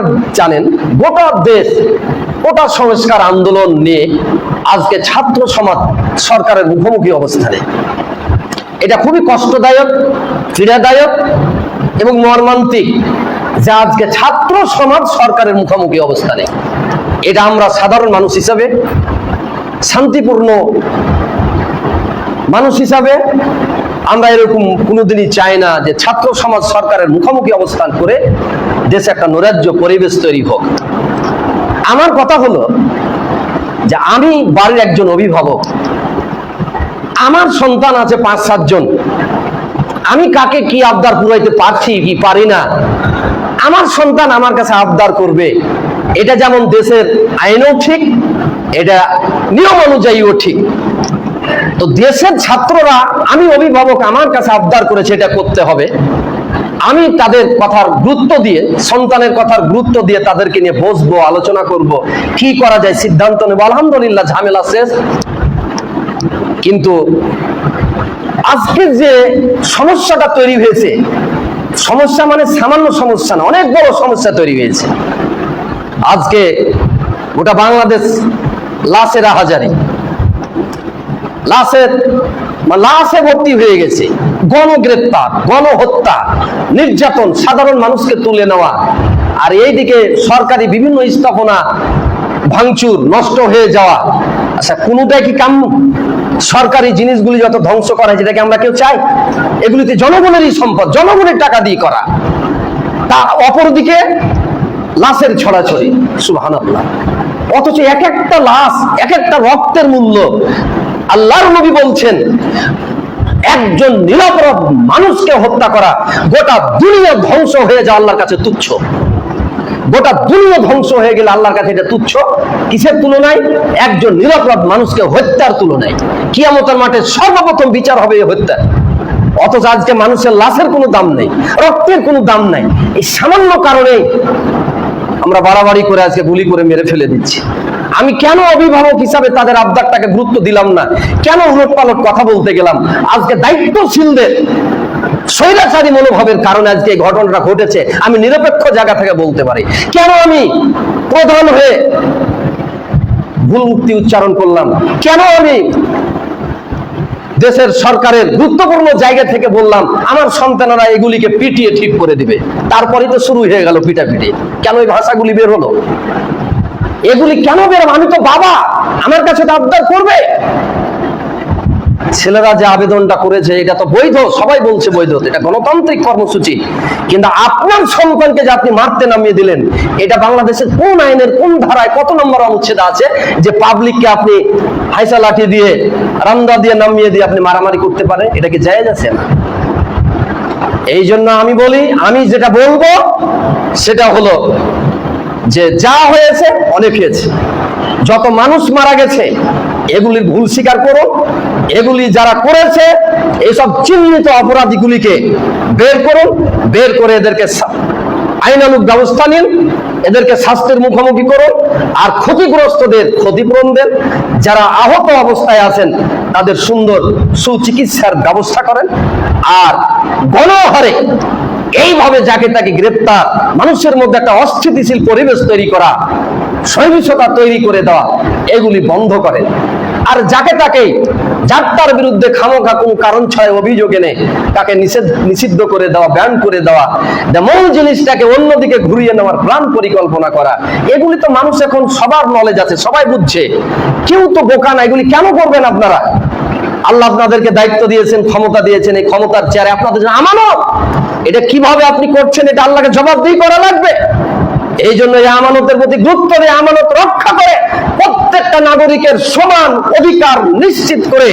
আপনারা জানেন, গোটা দেশ গোটা সংস্কার আন্দোলন নিয়ে আজকে ছাত্র সমাজ সরকারের মুখোমুখি অবস্থানে। এটা খুবই কষ্টদায়ক, পীড়াদায়ক এবং মর্মান্তিক যে আজকে ছাত্র সমাজ সরকারের মুখোমুখি অবস্থানে। এটা আমরা সাধারণ মানুষ হিসাবে, শান্তিপূর্ণ মানুষ হিসাবে আমরা এরকম কোনোদিনই চাই না যে ছাত্র সমাজ সরকারের মুখোমুখি অবস্থান করে দেশে একটা নৈরাজ্য পরিবেশ তৈরি হোক। আমার কথা হলো যে আমি বাড়ির একজন অভিভাবক। আমার সন্তান আছে পাঁচ সাতজন আমি কাকে কি আবদার পুরাইতে পারছি কি পারি না? আমার সন্তান আমার কাছে আবদার করবে। এটা যেমন দেশের আইনও ঠিক, এটা নিয়ম অনুযায়ীও ঠিক। তো দেশের ছাত্ররা, আমি অভিভাবক আমার কাছে আবদার করেছে এটা করতে হবে। আমি তাদের কথার গুরুত্ব দিয়ে, সন্তানের কথার গুরুত্ব দিয়ে তাদেরকে নিয়ে বসবো, আলোচনা করব, কি করা যায় সিদ্ধান্ত নেব। আলহামদুলিল্লাহ, ঝামেলা শেষ। কিন্তু আজকে যে সমস্যাটা তৈরি হয়েছে, সমস্যা মানে সামান্য সমস্যা না, অনেক বড় সমস্যা তৈরি হয়েছে। আজকে গোটা বাংলাদেশ লাশের হাজারি লাশের লাশে ভর্তি হয়ে গেছে। গণগ্রেপ্তার, গণহত্যা, নির্যাতন সাধারণ মানুষকে তুলে নেওয়া। আর এইদিকে সরকারি বিভিন্ন স্থাপনা নষ্ট হয়ে যাওয়া। আচ্ছা কি সরকারি জিনিসগুলি যত ধ্বংস করা যেটাকে আমরা কেউ চাই, এগুলিতে জনগণেরই সম্পদ, জনগণের টাকা দিয়ে করা। তা অপরদিকে লাশের ছড়াছড়ি, সুবহানাল্লাহ। অথচ এক একটা লাশ, এক একটা রক্তের মূল্য আল্লাহর নবী বলছেন, একজন নিরাপরাধ মানুষকে হত্যা করা গোটা দুনিয়া ধ্বংস হয়ে যাওয়া আল্লাহর কাছে তুচ্ছ। গোটা দুনিয়া ধ্বংস হয়ে গেলে আল্লাহর কাছে এটা তুচ্ছ। কিসের তুলনায়? একজন নিরাপরাধ মানুষকে হত্যার তুলনায়। কিয়ামতের মাঠে সর্বপ্রথম বিচার হবে হত্যা। অথচ আজকে মানুষের লাশের কোনো দাম নেই, রক্তের কোনো দাম নাই। এই সামান্য কারণে আমরা বাড়াবাড়ি করে আজকে গুলি করে মেরে ফেলে দিচ্ছি। আমি কেন অভিভাবক হিসাবে তাদের আবদারটাকে গুরুত্ব দিলাম না? কেন উলট পালট কথা বলতে গেলাম? আজকে দায়িত্বশীলদের স্বৈরাচারী মনোভাবের কারণে আজকে এই ঘটনাটা ঘটেছে। আমি নিরপেক্ষ জায়গা থেকে বলতে পারি। কেন আমি প্রধান হয়ে ভুল মুক্তি উচ্চারণ করলাম? কেন আমি দেশের সরকারের গুরুত্বপূর্ণ জায়গা থেকে বললাম, আমার সন্তানেরা এগুলিকে পিটিয়ে ঠিক করে দিবে। তারপরে তো শুরু হয়ে গেল পিটাপিটি। কেন এই ভাষাগুলি বের হলো? এগুলি কেন বের আমি তো বাবা। আমার কাছে তো আবদার করবে। ছেলেরা যে আবেদনটা করেছে, এটা তো বৈধ। সবাই বলছে বৈধ। এটা গণতান্ত্রিক কর্মসূচি। কিন্তু আপনার সন্তানকে যে আপনি মারতে নামিয়ে দিলেন, এটা বাংলাদেশের কোন আইনের, কোন ধারায় কত নম্বর অনুচ্ছেদ আছে যে পাবলিককে আপনি হাইসা লাঠি দিয়ে, রামদা দিয়ে নামিয়ে দিয়ে আপনি মারামারি করতে পারেন? এটা কি জায়েজ আছে না? এই জন্য আমি বলি, আমি যেটা বলব, সেটা হলো যে যা হয়েছে, অনেক হয়েছে। যত মানুষ মারা গেছে, এগুলির ভুল স্বীকার করুন এগুলি যারা করেছে এইসব চিহ্নিত অপরাধীগুলিকে বের করুন। বের করে এদেরকে আইনানুগ ব্যবস্থা নিন। এদেরকে স্বাস্থ্যের মুখোমুখি করুন। আর ক্ষতিগ্রস্তদের ক্ষতিপূরণ দেন যারা আহত অবস্থায় আছেন, তাদের সুন্দর সুচিকিৎসার ব্যবস্থা করেন। আর গণহারে এইভাবে যাকে তাকে গ্রেপ্তার, মানুষের মধ্যে একটা অস্থিতিশীল পরিবেশ তৈরি করা, সহিংসতা তৈরি করে দেওয়া, এগুলি বন্ধ করে। আর যাকে তাকে যার তার বিরুদ্ধে খামোখা কোন কারণ ছয় অভিযোগ এনে তাকে নিষেধ, নিষিদ্ধ করে দেওয়া, ব্যান করে দেওয়া মূল জিনিসটাকে অন্যদিকে ঘুরিয়ে নেওয়ার প্রাণ পরিকল্পনা করা, এগুলি তো মানুষ এখন সবার নলেজ আছে, সবাই বুঝছে। কেউ তো বোকা না, এগুলি কেন করবেন আপনারা? আল্লাহ আপনাদেরকে দায়িত্ব দিয়েছেন, ক্ষমতা দিয়েছেন, এই ক্ষমতার চেয়ারে আপনাদের আমানত। এটা কীভাবে আপনি করছেন, এটা আল্লাহকে জবাবদিহি করা লাগবে? এই জন্য এই আমানতের প্রতি গুরুত্ব দিয়ে আমানত রক্ষা করে প্রত্যেকটা নাগরিকের সমান অধিকার নিশ্চিত করে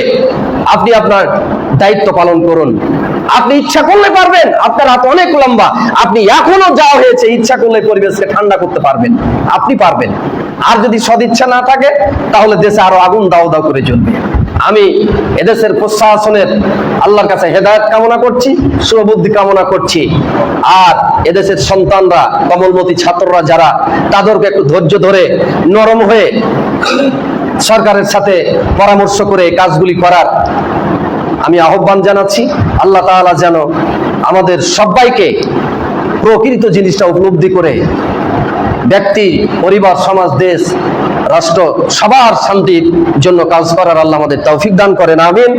আপনি আপনার দায়িত্ব পালন করুন। আপনি ইচ্ছা করলে পারবেন, আপনার হাত অনেক লম্বা। আপনি এখনও যা হয়েছে, ইচ্ছা করলে পরিবেশকে ঠান্ডা করতে পারবেন। আপনি পারবেন। আর যদি সদিচ্ছা না থাকে, তাহলে দেশে আরও আগুন দাও দাও করে চলবে আমি এদেশের প্রশাসনের আল্লাহর কাছে হেদায়ত কামনা করছি সুবুদ্ধি কামনা করছি। আর এদেশের সন্তানরা কমলমতি ছাত্ররা যারা, তাদেরকে একটু ধৈর্য ধরে নরম হয়ে সরকারের সাথে পরামর্শ করে কাজগুলি করার আমি আহ্বান জানাচ্ছি, আল্লাহ তালা যেন আমাদের সবাইকে প্রকৃত জিনিসটা উপলব্ধি করে ব্যক্তি, পরিবার, সমাজ, দেশ, রাষ্ট্র, সবার শান্তির জন্য কাজ করার আল্লাহ আমাদের তৌফিক দান করেন, আমিন।